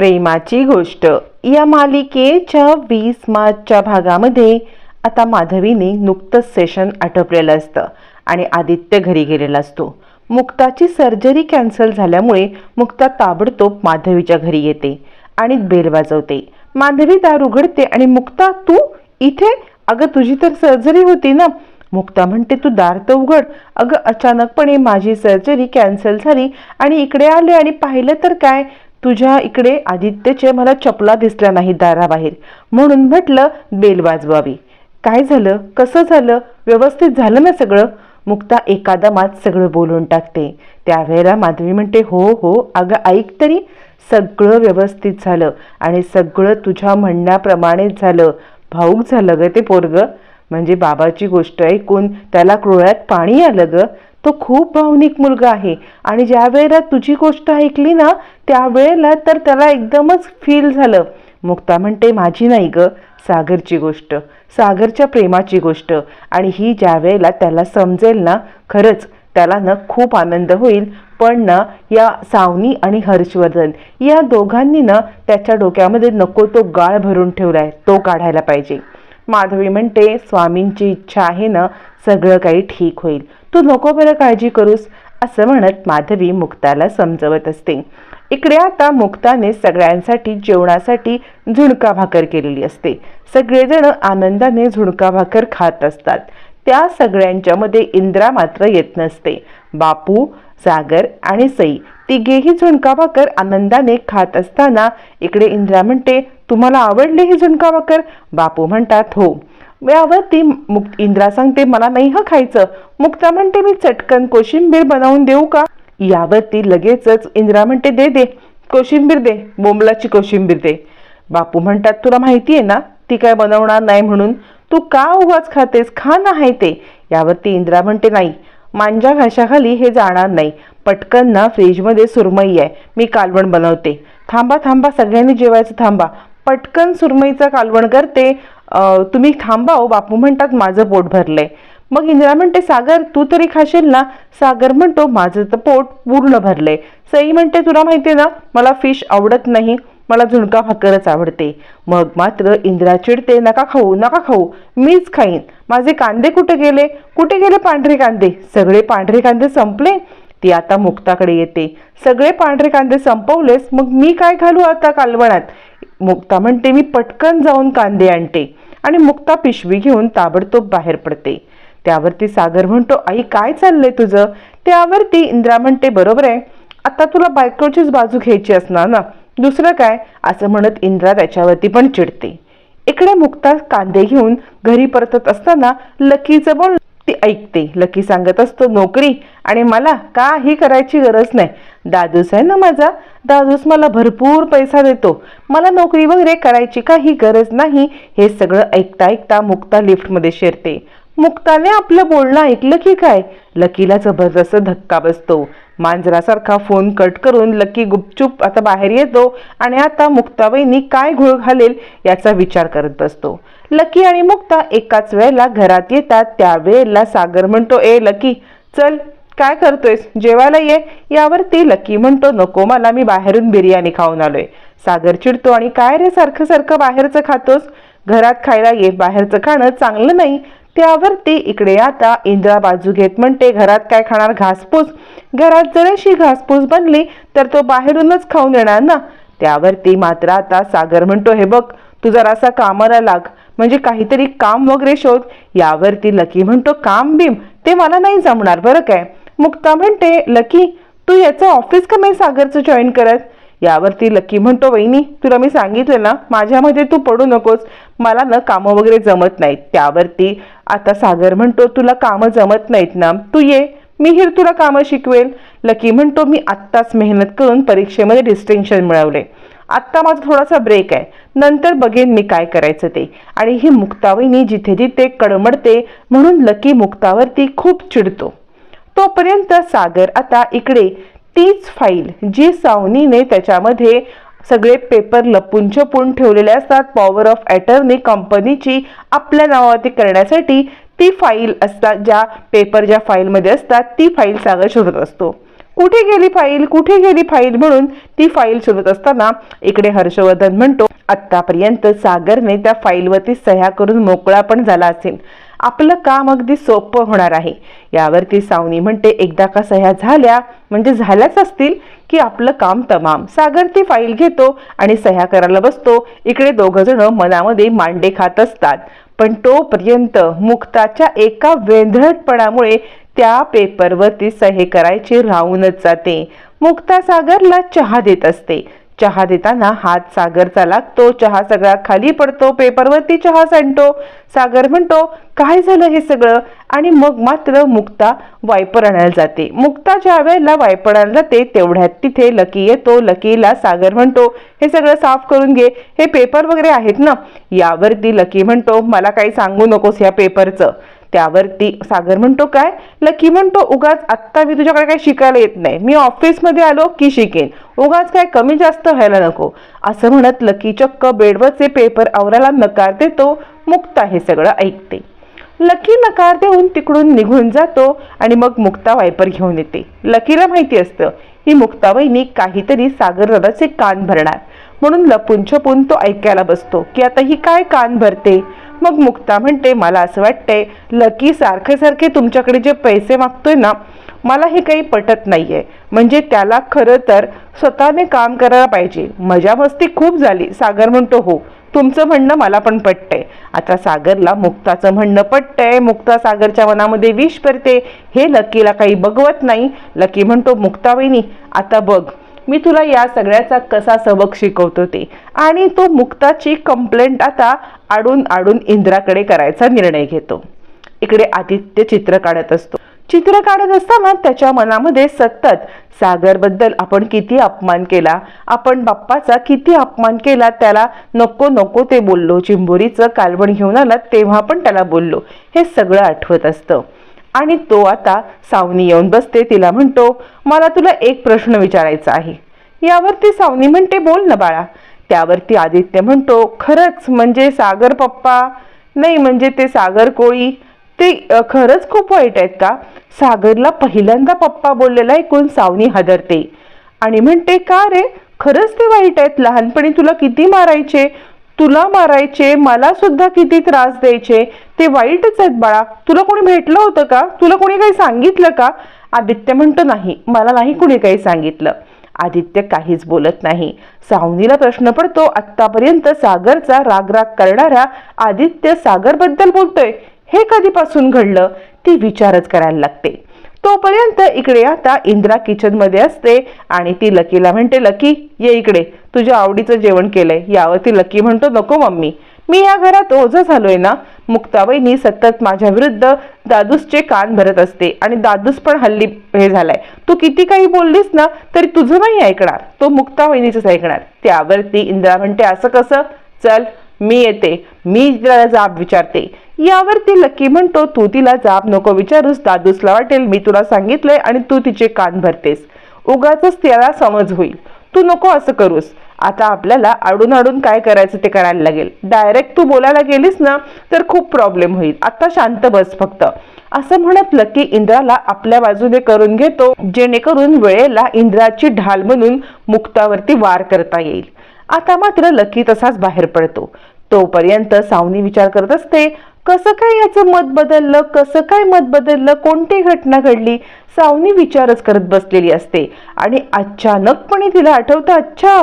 प्रेमाची गोष्ट. या मालिकेच्या वीस मार्चच्या भागामध्ये आता माधवीने नुकतंच सेशन आटपलेलं असतं आणि आदित्य घरी गेलेला असतो. मुक्ताची सर्जरी कॅन्सल झाल्यामुळे मुक्ता ताबडतोब माधवीच्या घरी येते आणि बेल वाजवते. माधवी दार उघडते आणि मुक्ता तू इथे? अगं तुझी तर सर्जरी होती ना. मुक्ता म्हणते तू दार तर उघड. अगं अचानकपणे माझी सर्जरी कॅन्सल झाली आणि इकडे आले आणि पाहिलं तर काय? तुझ्या इकडे आदित्यचे मला चपला दिसल्या नाही दाराबाहेर. म्हणून म्हटलं बेल वाजवावी. काय झालं? कसं झालं? व्यवस्थित झालं ना सगळं? मुक्ता एकादमात सगळं बोलून टाकते. त्यावेळेला माधवी म्हणते हो हो अगं ऐक तरी. सगळं व्यवस्थित झालं आणि सगळं तुझ्या म्हणण्याप्रमाणेच झालं. भाऊक झालं ग ते पोरग. म्हणजे बाबाची गोष्ट ऐकून त्याला क्रोळ्यात पाणी आलं गं. तो खूप भावनिक मुलगा आहे. आणि ज्या वेळेला तुझी गोष्ट ऐकली ना त्यावेळेला तर त्याला एकदमच फील झालं. मुक्ता म्हणते माझी नाही ग सागरची गोष्ट सागरच्या प्रेमाची गोष्ट. आणि ही ज्या वेळेला त्याला समजेल ना खरंच त्याला ना खूप आनंद होईल. पण ना या सावनी आणि हर्षवर्धन या दोघांनी ना त्याच्या डोक्यामध्ये नको तो गाळ भरून ठेवलाय तो काढायला पाहिजे. माधवी म्हणते स्वामींची इच्छा आहे ना सगळं काही ठीक होईल. तू नको बरं काळजी करूस असं म्हणत माधवी मुक्ताला समजवत असते. इकडे आता मुक्ताने सगळ्यांसाठी जेवणासाठी झुणका भाकर केलेली असते. सगळेजण आनंदाने झुणका भाकर खात असतात. त्या सगळ्यांच्यामध्ये इंद्रा मात्र येत नसते. बापू सागर आणि सई तिघेही झुणका भाकर आनंदाने खात असताना इकडे इंद्रा म्हणते तुम्हाला आवडली ही झुणका भाकर? बापू म्हणतात हो. यावरती मुक इंद्रा सांगते मला नाही हं खायचं. मुक्ता म्हणते मी चटकन कोशिंबीर बनवून देऊ का? यावरती लगेचच इंद्रा म्हणते दे दे. कोशिंबीर दे. बोंबलाची कोशिंबीर दे. बापू म्हणतात तुला माहिती आहे ना ती काय बनवणार नाही म्हणून. तू का उगाच खातेस? खा ना आहे ते. यावरती इंद्रा म्हणते नाही. मांजा घाशाखाली हे जाणार नाही. पटकन ना फ्रीजमध्ये सुरमई आहे. मी कालवण बनवते. थांबा थांबा. सगळ्यांनी जेवायचं थांबा. पटकन सुरमईचं कालवण करते. तुम्ही थांबाव हो, बापू म्हणतात माझं पोट भरलंय. मग इंदिरा म्हणते सागर तू तरी खाशील ना? सागर म्हणतो माझं तर पोट पूर्ण भरलंय. सई म्हणते तुला माहितीये ना मला फिश आवडत नाही. मला झुणका भाकरच आवडते. मग मात्र इंदिरा चिडते नका खाऊ नका खाऊ मीच खाईन. माझे कांदे कुठे गेले? कुठे गेले पांढरे कांदे? सगळे पांढरे कांदे संपले? ती आता मुक्ताकडे येते. सगळे पांढरे कांदे संपवलेस मग मी काय घालू आता कालवणात? मुक्ता म्हणते मी पटकन जाऊन कांदे आणते आणि मुक्ता पिशवी घेऊन ताबडतोब बाहेर पडते. त्यावरती सागर म्हणतो आई काय चाललंय तुझं? त्यावरती इंद्रा म्हणते बरोबर आहे. आता तुला बायकोचीच बाजू घ्यायची असणार ना. दुसरं काय? असं म्हणत इंद्रा त्याच्यावरती पण चिडते. इकडे मुक्ता कांदे घेऊन घरी परतत असताना लकीचं बोल ती ऐकते लकी सांगत असतो नोकरी आणि मला काही करायची गरज नाही? दादूस आहे ना माझा? दादूस मला भरपूर पैसा देतो. मला नोकरी वगैरे करायची काही गरज नाही. हे सगळं ऐकता ऐकता मुक्ता लिफ्टमध्ये शिरते. मुक्ताने आपलं बोलणं ऐकलं की काय? लकीला जबरदस्त धक्का बसतो. मांजरासारखा फोन कट करून लकी गुपचूप आता बाहेर येतो आणि आता मुक्ताबाईंनी काय घोळ घालेल याचा विचार करत बसतो. लकी आणि मुक्ता एकाच वेळेला घरात येतात. त्यावेळेला सागर म्हणतो ए लकी चल काय करतोयस? जेवायला ये. यावरती लकी म्हणतो नको मला मी बाहेरून बिर्याणी खाऊन आलोय. सागर चिडतो आणि काय रे सारखं सारखं बाहेरचं खातोस? घरात खायला ये बाहेरचं खाणं चांगलं नाही. त्यावरती इकडे आता इंद्रा बाजू घेत म्हणते घरात काय खाणार घासपूस? घरात जर अशी घासपूस बनली तर तो बाहेरूनच खाऊन येणार ना? त्यावरती मात्र आता सागर म्हणतो हे बघ तू जरासा कामाला लाग म्हणजे काहीतरी काम वगैरे शोध. यावरती लकी म्हणतो काम बीम ते मला नाही जमणार बरं काय? मुक्ता म्हणते लकी तू याचं ऑफिस का नाही सागरचं जॉईन करत? यावरती लकी म्हणतो वहिनी तुला मी सांगितलं ना माझ्यामध्ये तू पडू नकोस. मला ना कामं वगैरे जमत नाहीत. त्यावरती आता सागर म्हणतो तुला कामं जमत नाहीत ना. तू ये. मी हिर तुला कामं शिकवेल. लकी म्हणतो मी आत्ताच मेहनत करून परीक्षेमध्ये डिस्टिंक्शन मिळवले. आत्ता माझा थोडासा ब्रेक आहे. नंतर बघेन मी काय करायचं ते. आणि ही मुक्तावहिनी जिथे जिथे कडमडते म्हणून लकी मुक्तावरती खूप चिडतो. तोपर्यंत सागर आता इकडे तीच फाईल जी सावनीने त्याच्यामध्ये सगळे पेपर लपून छपून ठेवलेले असतात. पॉवर ऑफ अटर्नी कंपनीची आपल्या नावावरती करण्यासाठी ती फाईल असतात ज्या पेपर ज्या फाईलमध्ये असतात ती फाईल सागर शोधत असतो. कुठे गेली फाईल? कुठे गेली फाईल? म्हणून ती फाईल शोधत असताना इकडे हर्षवर्धन म्हणतो आत्तापर्यंत सागरने त्या फाईलवरती सह्या करून मोकळा पण झाला असेल. आपलं काम अगदी सोपं होणार आहे. यावरती सावनी म्हणते एकदा का सह्या झाल्या म्हणजे झाल्याच असतील की आपलं काम तमाम. सागर ती फाईल घेतो आणि सह्या करायला बसतो. इकडे दोघ जण मनामध्ये मांडे खात असतात. पण तोपर्यंत मुक्ताच्या एका वेंधळटपणामुळे त्या पेपरवरती सहे करायची राहूनच जाते. मुक्ता सागरला चहा देत असते. चहा देताना हात सागरचा लागतो चहा सगळा खाली पडतो पेपरवरती चहा सांडतो. सागर म्हणतो काय झालं हे सगळं? आणि मग मात्र मुक्ता वायपर आणायला जाते. मुक्ता ज्या वेळेला वायपर आणायला जाते तेवढ्यात तिथे लकी येतो. लकीला सागर म्हणतो हे सगळं साफ करून घे. हे पेपर वगैरे आहेत ना? यावरती लकी म्हणतो मला काही सांगू नकोस या पेपरचं. त्यावरती सागर म्हणतो काय? लकी म्हणतो उगाच आत्ता मी तुझ्याकडे काही शिकायला येत नाही. मी ऑफिसमध्ये आलो की शिकेन. उगाच काय कमी जास्त व्हायला नको. असं म्हणत लकी चक्क बेडवरचे पेपर आवरायला नकार देतो मुक्ता हे सगळं ऐकते. लकी नकार देऊन तिकडून निघून जातो आणि मग मुक्ता वायपर घेऊन येते. लकीला माहिती असतं ही मुक्ताबाईनी काहीतरी सागर दादाचे कान भरणार. म्हणून लपून छपून तो ऐकायला बसतो की आता ही काय कान भरते? मग मुक्ता म्हणते. मला असं वाटतंय लकी सारखे सारखे तुमच्याकडे जे पैसे मागतोय ना मला हे काही पटत नाहीये. म्हणजे त्याला खरं तर स्वतःने काम करायला पाहिजे. मजा मस्ती खूप झाली. सागर म्हणतो हो तुमचं म्हणणं मला पण पटतंय. आता सागरला मुक्ताचं म्हणणं पटतंय. मुक्ता सागरच्या मनामध्ये विष करते हे लकीला काही बघवत नाही. लकी म्हणतो मुक्ता वहिनी आता बघ मी तुला या सगळ्याचा कसा सबक शिकवतो ते. आणि तो मुक्ताची कंप्लेंट आता आडून आडून इंद्राकडे करायचा निर्णय घेतो. इकडे आदित्य चित्र काढत असतो. चित्र काढत असताना त्याच्या मनामध्ये सतत सागरबद्दल आपण किती अपमान केला आपण बाप्पाचा किती अपमान केला त्याला नको नको ते बोललो चिंबोरीचं कालवण घेऊन आला तेव्हा पण त्याला बोललो. हे सगळं आठवत असतं. आणि तो आता सावनी येऊन बसते. तिला म्हणतो मला तुला एक प्रश्न विचारायचा आहे. यावरती सावनी म्हणते बोल ना बाळा. त्यावरती आदित्य म्हणतो खरंच म्हणजे सागर पप्पा? नाही म्हणजे ते सागर कोळी. ते खरंच खूप वाईट आहेत का? सागरला पहिल्यांदा पप्पा बोललेला ऐकून सावनी हादरते. आणि म्हणते का रे? खरंच ते वाईट आहेत? लहानपणी तुला किती मारायचे? तुला मारायचे मला सुद्धा किती त्रास द्यायचे ते वाईटच आहेत बाळा. तुला कोणी भेटलं होतं का? तुला कोणी काही सांगितलं का? आदित्य म्हणतो नाही मला नाही कुणी काही सांगितलं. आदित्य काहीच बोलत नाही. सावनीला प्रश्न पडतो आत्तापर्यंत सागरचा रागराग करणारा आदित्य सागरबद्दल बोलतोय. हे कधीपासून घडलं? ती विचारच करायला लागते. तोपर्यंत इकडे आता इंद्रा किचनमध्ये असते आणि ती लकीला म्हणते लकी ये इकडे. तुझ्या आवडीचं जेवण केलंय. यावरती लकी म्हणतो नको मम्मी. मी या घरात ओझं झालोय ना. मुक्ताबाईनी सतत माझ्या विरुद्ध दादूसचे कान भरत असते आणि दादूस पण हल्ली हे झालाय. तू किती काही बोललीस ना तरी तुझं नाही ऐकणार. तो मुक्ताबाईनीच ऐकणार. त्यावरती इंद्रा म्हणते असं कसं? चल मी येते. मी जाब विचारते. यावरती लकी म्हणतो तू तिला जाब नको विचारूस दादूसला वाटेल मी तुला सांगितलंय आणि तू तिचे कान भरतेस. उगाच त्याला समज होईल. तू नको असं करूस. आता आपल्याला आडून आडून काय करायचं ते करायला लागेल. डायरेक्ट तू बोलायला गेलीस ना तर खूप प्रॉब्लेम होईल. आता शांत बस फक्त. असं म्हणत लकी इंद्राला आपल्या बाजूने करून घेतो जेणेकरून वेळेला इंद्राची ढाल म्हणून मुक्तावरती वार करता येईल. आता मात्र लकी तसाच बाहेर पडतो. तोपर्यंत सावनी विचार करत असते कसं काय याचं मत बदललं कसं काय मत बदललं कोणती घटना घडली सावनी विचारच करत बसलेली असते. आणि अचानकपणे तिला आठवतं अच्छा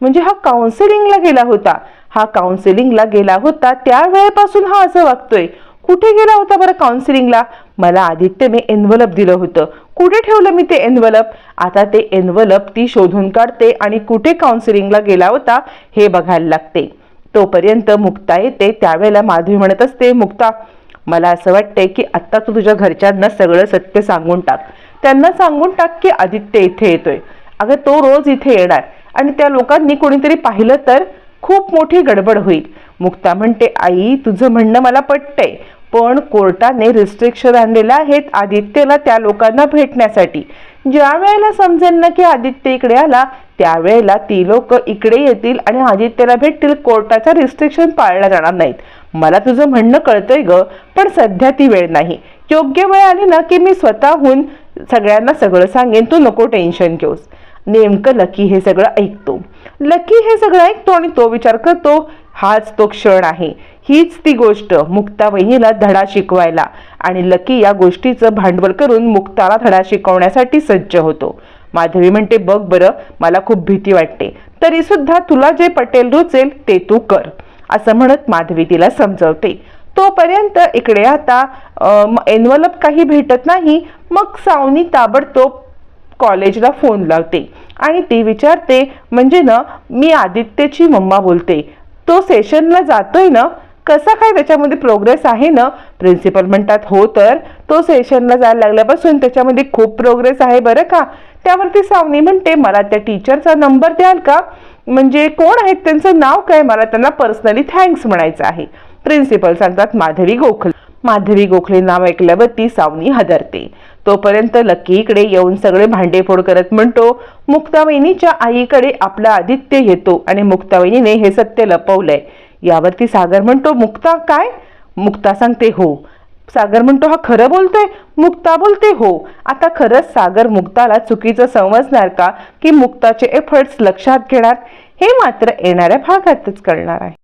म्हणजे हा काउन्सिलिंगला गेला होता. हा काउन्सिलिंगला गेला होता त्या वेळेपासून हा असं वागतोय. कुठे गेला होता बरं काउन्सिलिंगला मला आदित्यने एनवलप दिलं होतं. कुठे ठेवलं मी ते एनवलप आता ते एनवलप ती शोधून काढते आणि कुठे काउन्सिलिंगला गेला होता हे बघायला लागते. तोपर्यंत मुक्ता येते. त्यावेळेला माधवी म्हणत असते मुक्ता मला असं वाटतंय की आत्ता तू तुझ्या घरच्यांना सगळं सत्य सांगून टाक. त्यांना सांगून टाक की आदित्य इथे येतोय. अगं तो रोज इथे येणार. आणि त्या लोकांनी कोणीतरी पाहिलं तर खूप मोठी गडबड होईल. मुक्ता म्हणते आई तुझं म्हणणं मला पटतंय पण कोर्टाने रिस्ट्रिक्शन आणलेलं आहेत आदित्यला त्या लोकांना भेटण्यासाठी. ज्या वेळेला समजेल ना की आदित्य इकडे आला त्यावेळेला ती लोक इकडे येतील आणि आदित्यला भेटतील. कोर्टाच्या रिस्ट्रिक्शन पाळल्या जाणार नाहीत. मला तुझं म्हणणं कळतंय ग पण सध्या ती वेळ नाही. योग्य वेळ आली ना की मी स्वतःहून सगळ्यांना सगळं सांगेन. तू नको टेन्शन घेऊस. नेमकं लकी हे सगळं ऐकतो. लकी हे सगळं ऐकतो आणि तो विचार करतो हाच तो क्षण आहे. हीच ती गोष्ट मुक्ता वहिनीला धडा शिकवायला. आणि लकी या गोष्टीचं भांडवल करून मुक्ताला धडा शिकवण्यासाठी सज्ज होतो. माधवी म्हणते बघ बरं मला खूप भीती वाटते. तरी सुद्धा तुला जे पटेल रुचेल ते तू कर. असं म्हणत माधवी तिला समजवते. तोपर्यंत इकडे आता एनवलप काही भेटत नाही. मग सावनी ताबडतोब कॉलेजला फोन लावते. आणि ती विचारते म्हणजे ना मी आदित्यची मम्मा बोलते. तो सेशनला जातोय ना कसा काय त्याच्यामध्ये प्रोग्रेस आहे ना? प्रिन्सिपल म्हणतात हो तर. तो सेशनला जायला लागल्यापासून त्याच्यामध्ये खूप प्रोग्रेस आहे बरं का? त्यावरती सावनी म्हणते मला त्या टीचरचा नंबर द्याल का? म्हणजे कोण आहेत? त्यांचं नाव काय? मला त्यांना पर्सनली थँक्स म्हणायचं आहे. प्रिन्सिपल सांगतात माधवी गोखले. माधवी गोखले नाव ऐकल्यावरती सावनी हदरते. तोपर्यंत लकी इकडे येऊन सगळे भांडेफोड करत म्हणतो मुक्तावहिनीच्या आईकडे आपला आदित्य येतो आणि मुक्तावहिनीने हे सत्य लपवलंय. यावरती सागर म्हणतो मुक्ता काय? मुक्ता सांगते हो. सागर म्हणतो हा खरं बोलतोय? मुक्ता बोलते हो. आता खरंच सागर मुक्ताला चुकीचं समजणार का? की मुक्ताचे एफर्ट्स लक्षात घेणार? हे मात्र येणाऱ्या भागातच कळणार आहे.